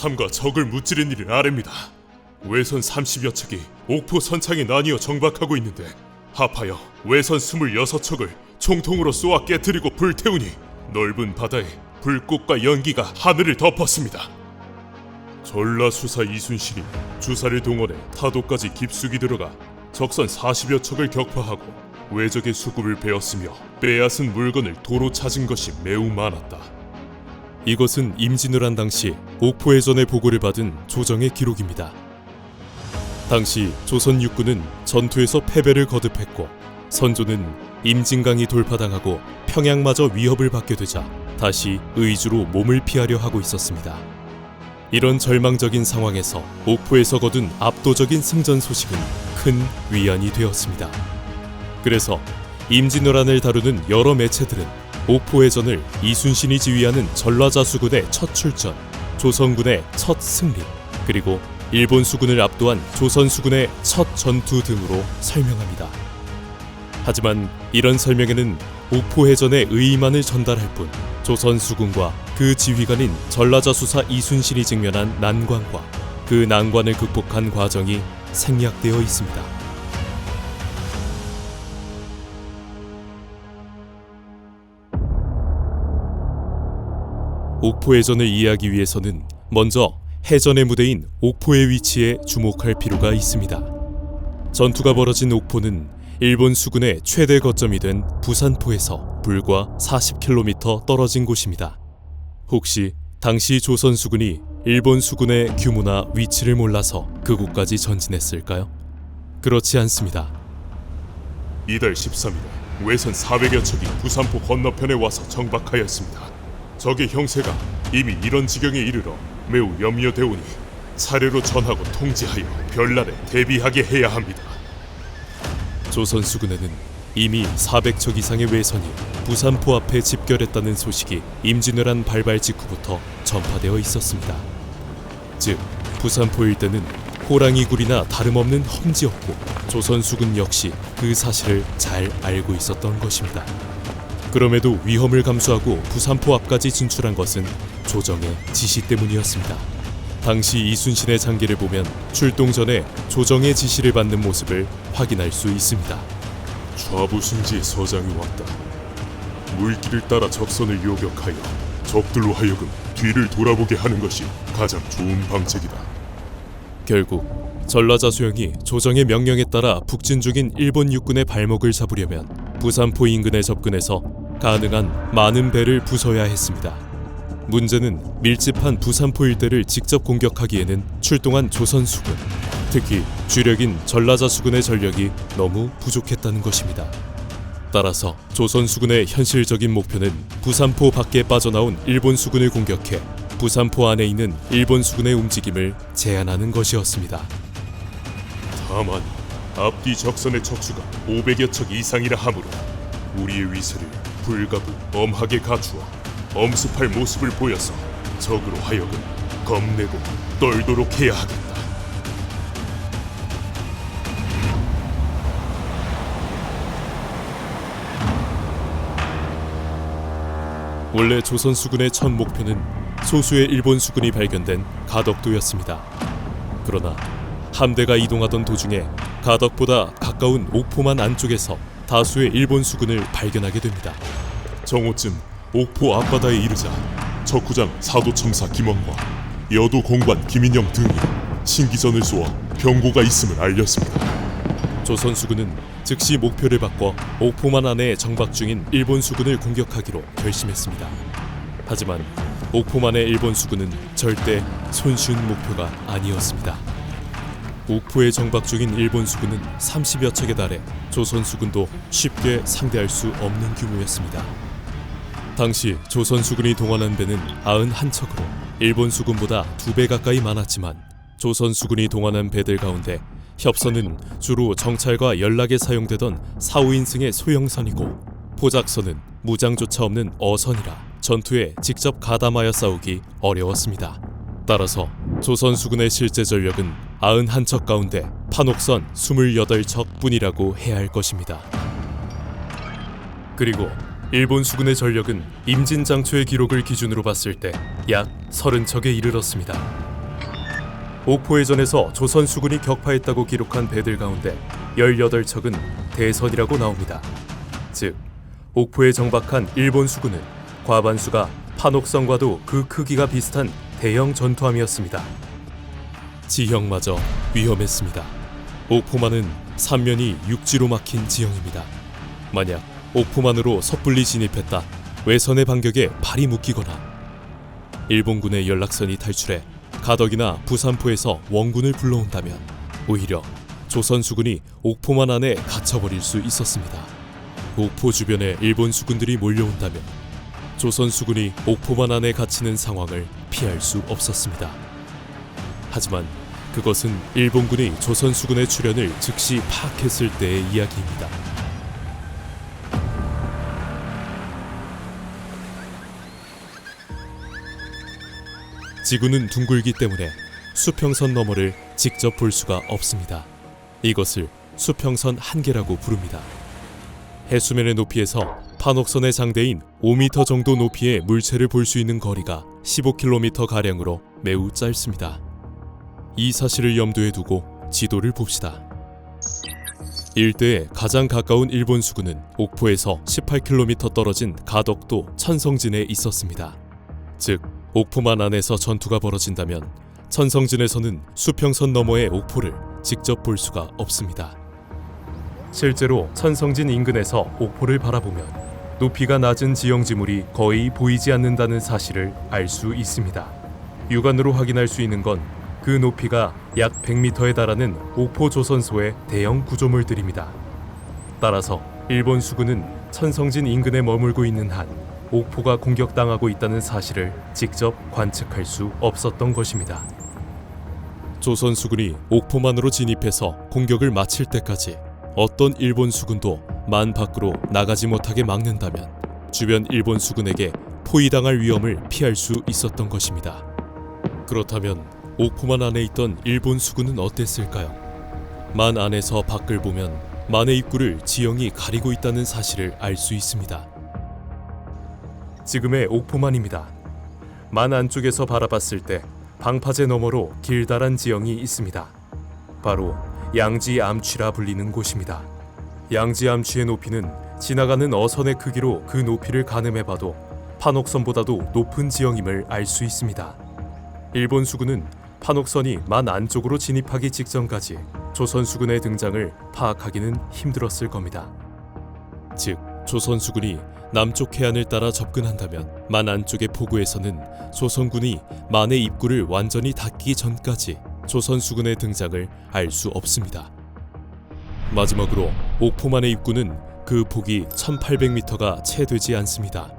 삼가 적을 무찌른 일을 아랍니다. 외선 30여 척이 옥포 선창에 나뉘어 정박하고 있는데 합하여 외선 26척을 총통으로 쏘아 깨뜨리고 불태우니 넓은 바다에 불꽃과 연기가 하늘을 덮었습니다. 전라 수사 이순신이 주사를 동원해 타도까지 깊숙이 들어가 적선 40여 척을 격파하고 외적의 수급을 베었으며 빼앗은 물건을 도로 찾은 것이 매우 많았다. 이것은 임진왜란 당시 옥포해전의 보고를 받은 조정의 기록입니다. 당시 조선 육군은 전투에서 패배를 거듭했고 선조는 임진강이 돌파당하고 평양마저 위협을 받게 되자 다시 의주로 몸을 피하려 하고 있었습니다. 이런 절망적인 상황에서 옥포에서 거둔 압도적인 승전 소식은 큰 위안이 되었습니다. 그래서 임진왜란을 다루는 여러 매체들은 옥포해전을 이순신이 지휘하는 전라자수군의 첫 출전, 조선군의 첫 승리, 그리고 일본 수군을 압도한 조선 수군의 첫 전투 등으로 설명합니다. 하지만 이런 설명에는 옥포해전의 의의만을 전달할 뿐 조선 수군과 그 지휘관인 전라자수사 이순신이 직면한 난관과 그 난관을 극복한 과정이 생략되어 있습니다. 옥포해전을 이해하기 위해서는 먼저 해전의 무대인 옥포의 위치에 주목할 필요가 있습니다. 전투가 벌어진 옥포는 일본 수군의 최대 거점이 된 부산포에서 불과 40km 떨어진 곳입니다. 혹시 당시 조선 수군이 일본 수군의 규모나 위치를 몰라서 그곳까지 전진했을까요? 그렇지 않습니다. 이달 13일에 외선 400여 척이 부산포 건너편에 와서 정박하였습니다. 적의 형세가 이미 이런 지경에 이르러 매우 염려되오니 차례로 전하고 통지하여 별날에 대비하게 해야 합니다. 조선 수군에는 이미 400척 이상의 외선이 부산포 앞에 집결했다는 소식이 임진왜란 발발 직후부터 전파되어 있었습니다. 즉 부산포 일대는 호랑이 굴이나 다름없는 험지였고 조선 수군 역시 그 사실을 잘 알고 있었던 것입니다. 그럼에도 위험을 감수하고 부산포 앞까지 진출한 것은 조정의 지시 때문이었습니다. 당시 이순신의 장기를 보면 출동 전에 조정의 지시를 받는 모습을 확인할 수 있습니다. 좌부승지의 서장이 왔다. 물길을 따라 적선을 요격하여 적들로 하여금 뒤를 돌아보게 하는 것이 가장 좋은 방책이다. 결국 전라자 수영이 조정의 명령에 따라 북진 중인 일본 육군의 발목을 잡으려면 부산포 인근에 접근해서 가능한 많은 배를 부숴야 했습니다. 문제는 밀집한 부산포 일대를 직접 공격하기에는 출동한 조선 수군, 특히 주력인 전라자 수군의 전력이 너무 부족했다는 것입니다. 따라서 조선 수군의 현실적인 목표는 부산포 밖에 빠져나온 일본 수군을 공격해 부산포 안에 있는 일본 수군의 움직임을 제한하는 것이었습니다. 다만 앞뒤 적선의 척수가 500여 척 이상이라 하므로 우리의 위세를 불가분 엄하게 갖추어 엄습할 모습을 보여서 적으로 하여금 겁내고 떨도록 해야 하겠다. 원래 조선 수군의 첫 목표는 소수의 일본 수군이 발견된 가덕도였습니다. 그러나 함대가 이동하던 도중에 가덕보다 가까운 옥포만 안쪽에서 다수의 일본 수군을 발견하게 됩니다. 정오쯤 옥포 앞바다에 이르자 적구장 사도청사 김원과 여도 공관 김인영 등이 신기전을 쏘아 병고가 있음을 알렸습니다. 조선 수군은 즉시 목표를 바꿔 옥포만 안에 정박 중인 일본 수군을 공격하기로 결심했습니다. 하지만 옥포만의 일본 수군은 절대 손쉬운 목표가 아니었습니다. 옥포에 정박 중인 일본 수군은 30여 척에 달해 조선 수군도 쉽게 상대할 수 없는 규모였습니다. 당시 조선 수군이 동원한 배는 91척으로 일본 수군보다 두배 가까이 많았지만 조선 수군이 동원한 배들 가운데 협선은 주로 정찰과 연락에 사용되던 4, 5인승의 소형선이고 포작선은 무장조차 없는 어선이라 전투에 직접 가담하여 싸우기 어려웠습니다. 따라서 조선 수군의 실제 전력은 91척 가운데 판옥선 28척 뿐이라고 해야 할 것입니다. 그리고 일본 수군의 전력은 임진장초의 기록을 기준으로 봤을 때 약 30척에 이르렀습니다. 옥포해전에서 조선 수군이 격파했다고 기록한 배들 가운데 18척은 대선이라고 나옵니다. 즉, 옥포에 정박한 일본 수군은 과반수가 판옥성과도 그 크기가 비슷한 대형 전투함이었습니다. 지형마저 위험했습니다. 옥포만은 삼면이 육지로 막힌 지형입니다. 만약 옥포만으로 섣불리 진입했다 외선의 반격에 발이 묶이거나 일본군의 연락선이 탈출해 가덕이나 부산포에서 원군을 불러온다면 오히려 조선 수군이 옥포만 안에 갇혀버릴 수 있었습니다. 옥포 주변에 일본 수군들이 몰려온다면 조선 수군이 옥포만 안에 갇히는 상황을 피할 수 없었습니다. 하지만 그것은 일본군이 조선 수군의 출현을 즉시 파악했을 때의 이야기입니다. 지구는 둥글기 때문에 수평선 너머를 직접 볼 수가 없습니다. 이것을 수평선 한계라고 부릅니다. 해수면의 높이에서 판옥선의 상대인 5m 정도 높이의 물체를 볼 수 있는 거리가 15km 가량으로 매우 짧습니다. 이 사실을 염두에 두고 지도를 봅시다. 일대에 가장 가까운 일본 수군은 옥포에서 18km 떨어진 가덕도 천성진에 있었습니다. 즉 옥포만 안에서 전투가 벌어진다면 천성진에서는 수평선 너머의 옥포를 직접 볼 수가 없습니다. 실제로 천성진 인근에서 옥포를 바라보면 높이가 낮은 지형 지물이 거의 보이지 않는다는 사실을 알 수 있습니다. 육안으로 확인할 수 있는 건 그 높이가 약 100m에 달하는 옥포 조선소의 대형 구조물들입니다. 따라서 일본 수군은 천성진 인근에 머물고 있는 한 옥포가 공격당하고 있다는 사실을 직접 관측할 수 없었던 것입니다. 조선 수군이 옥포만으로 진입해서 공격을 마칠 때까지 어떤 일본 수군도 만 밖으로 나가지 못하게 막는다면 주변 일본 수군에게 포위당할 위험을 피할 수 있었던 것입니다. 그렇다면 옥포만 안에 있던 일본 수군은 어땠을까요? 만 안에서 밖을 보면 만의 입구를 지형이 가리고 있다는 사실을 알 수 있습니다. 지금의 옥포만입니다. 만 안쪽에서 바라봤을 때 방파제 너머로 길다란 지형이 있습니다. 바로 양지 암취라 불리는 곳입니다. 양지 암취의 높이는 지나가는 어선의 크기로 그 높이를 가늠해봐도 판옥선보다도 높은 지형임을 알 수 있습니다. 일본 수군은 판옥선이 만 안쪽으로 진입하기 직전까지 조선 수군의 등장을 파악하기는 힘들었을 겁니다. 즉, 조선 수군이 남쪽 해안을 따라 접근한다면 만 안쪽의 포구에서는 조선군이 만의 입구를 완전히 닫기 전까지 조선 수군의 등장을 알 수 없습니다. 마지막으로 옥포만의 입구는 그 폭이 1800m가 채 되지 않습니다.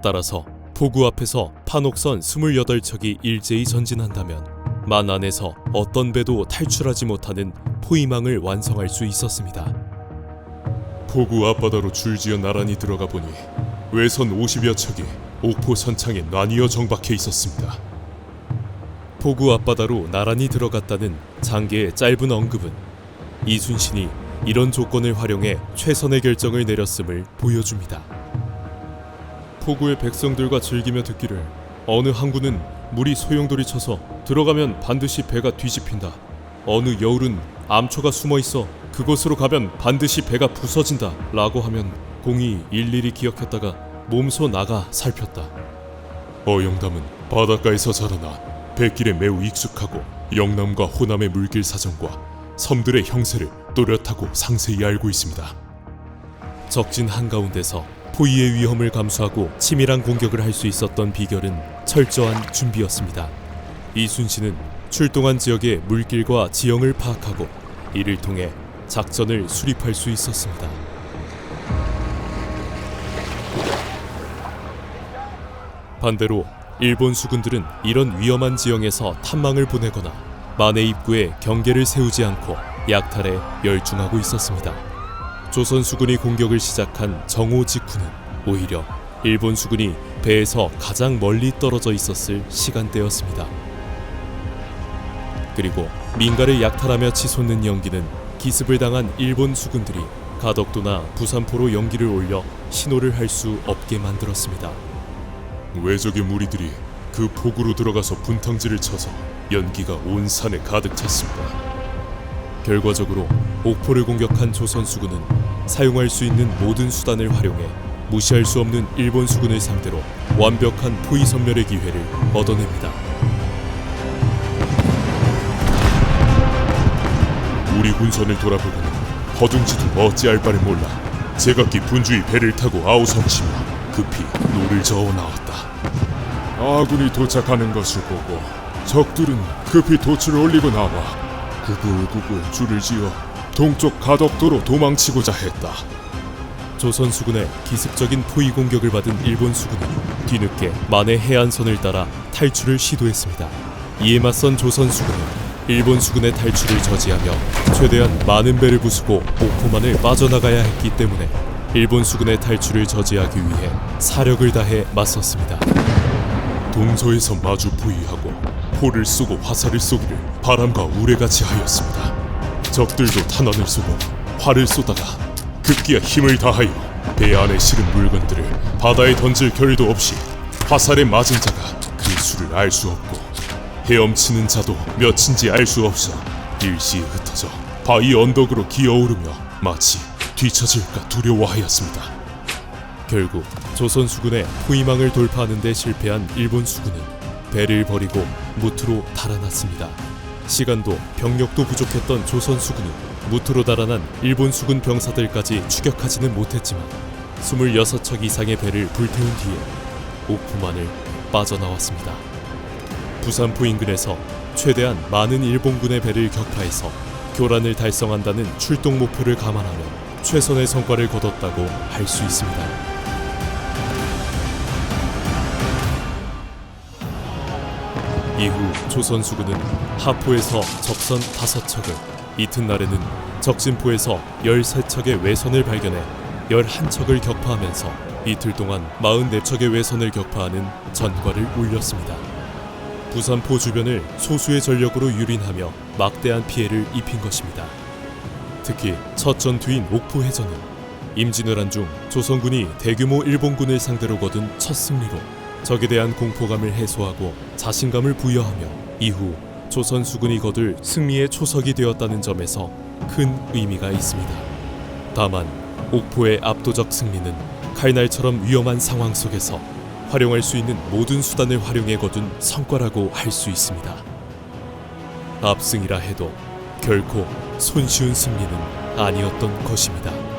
따라서 포구 앞에서 판옥선 28척이 일제히 전진한다면 만 안에서 어떤 배도 탈출하지 못하는 포위망을 완성할 수 있었습니다. 포구 앞바다로 줄지어 나란히 들어가 보니 외선 50여 척이 옥포 선창에 나뉘어 정박해 있었습니다. 포구 앞바다로 나란히 들어갔다는 장계의 짧은 언급은 이순신이 이런 조건을 활용해 최선의 결정을 내렸음을 보여줍니다. 포구의 백성들과 즐기며 듣기를 어느 항구는 물이 소용돌이 쳐서 들어가면 반드시 배가 뒤집힌다. 어느 여울은 암초가 숨어 있어 그곳으로 가면 반드시 배가 부서진다. 라고 하면 공이 일일이 기억했다가 몸소 나가 살폈다. 어영담은 바닷가에서 자라나 백길에 매우 익숙하고 영남과 호남의 물길 사정과 섬들의 형세를 또렷하고 상세히 알고 있습니다. 적진 한가운데서 포위의 위험을 감수하고 치밀한 공격을 할 수 있었던 비결은 철저한 준비였습니다. 이순신은 출동한 지역의 물길과 지형을 파악하고 이를 통해 작전을 수립할 수 있었습니다. 반대로 일본 수군들은 이런 위험한 지형에서 탐망을 보내거나 만의 입구에 경계를 세우지 않고 약탈에 열중하고 있었습니다. 조선 수군이 공격을 시작한 정오 직후는 오히려 일본 수군이 배에서 가장 멀리 떨어져 있었을 시간대였습니다. 그리고 민가를 약탈하며 치솟는 연기는 기습을 당한 일본 수군들이 가덕도나 부산포로 연기를 올려 신호를 할 수 없게 만들었습니다. 외적의 무리들이 그 폭으로 들어가서 분탕질을 쳐서 연기가 온 산에 가득 찼습니다. 결과적으로 옥포를 공격한 조선 수군은 사용할 수 있는 모든 수단을 활용해 무시할 수 없는 일본 수군을 상대로 완벽한 포위 섬멸의 기회를 얻어냅니다. 우리 군선을 돌아보고는 허둥지둥 어찌할 바를 몰라 제각기 분주히 배를 타고 아우성치며 급히 노를 저어 나왔다. 아군이 도착하는 것을 보고 적들은 급히 도출을 올리고 나와 구불구불 줄을 지어 동쪽 가덕도로 도망치고자 했다. 조선 수군의 기습적인 포위 공격을 받은 일본 수군은 뒤늦게 만해 해안선을 따라 탈출을 시도했습니다. 이에 맞선 조선 수군은 일본 수군의 탈출을 저지하며 최대한 많은 배를 부수고 옥포만을 빠져나가야 했기 때문에 일본 수군의 탈출을 저지하기 위해 사력을 다해 맞섰습니다. 동서에서 마주 포위하고 포를 쏘고 화살을 쏘기를 바람과 우레같이 하였습니다. 적들도 탄환을 쏘고 활을 쏘다가 급기야 힘을 다하여 배 안에 실은 물건들을 바다에 던질 겨를도 없이 화살에 맞은 자가 그 수를 알 수 없고 헤엄치는 자도 몇인지 알 수 없어 일시에 흩어져 바위 언덕으로 기어오르며 마치 뒤처질까 두려워하였습니다. 결국 조선 수군의 포위망을 돌파하는 데 실패한 일본 수군은 배를 버리고 무트로 달아났습니다. 시간도 병력도 부족했던 조선 수군은 무트로 달아난 일본 수군 병사들까지 추격하지는 못했지만 26척 이상의 배를 불태운 뒤에 옥포만을 빠져나왔습니다. 부산포 인근에서 최대한 많은 일본군의 배를 격파해서 교란을 달성한다는 출동 목표를 감안하며 최선의 성과를 거뒀다고 할 수 있습니다. 이후 조선 수군은 하포에서 적선 5척을 이튿날에는 적진포에서 13척의 외선을 발견해 11척을 격파하면서 이틀 동안 44척의 외선을 격파하는 전과를 올렸습니다. 부산포 주변을 소수의 전력으로 유린하며 막대한 피해를 입힌 것입니다. 특히 첫 전투인 옥포 해전은 임진왜란 중 조선군이 대규모 일본군을 상대로 거둔 첫 승리로 적에 대한 공포감을 해소하고 자신감을 부여하며 이후 조선 수군이 거둘 승리의 초석이 되었다는 점에서 큰 의미가 있습니다. 다만 옥포의 압도적 승리는 칼날처럼 위험한 상황 속에서 활용할 수 있는 모든 수단을 활용해 거둔 성과라고 할 수 있습니다. 압승이라 해도 결코 손쉬운 승리는 아니었던 것입니다.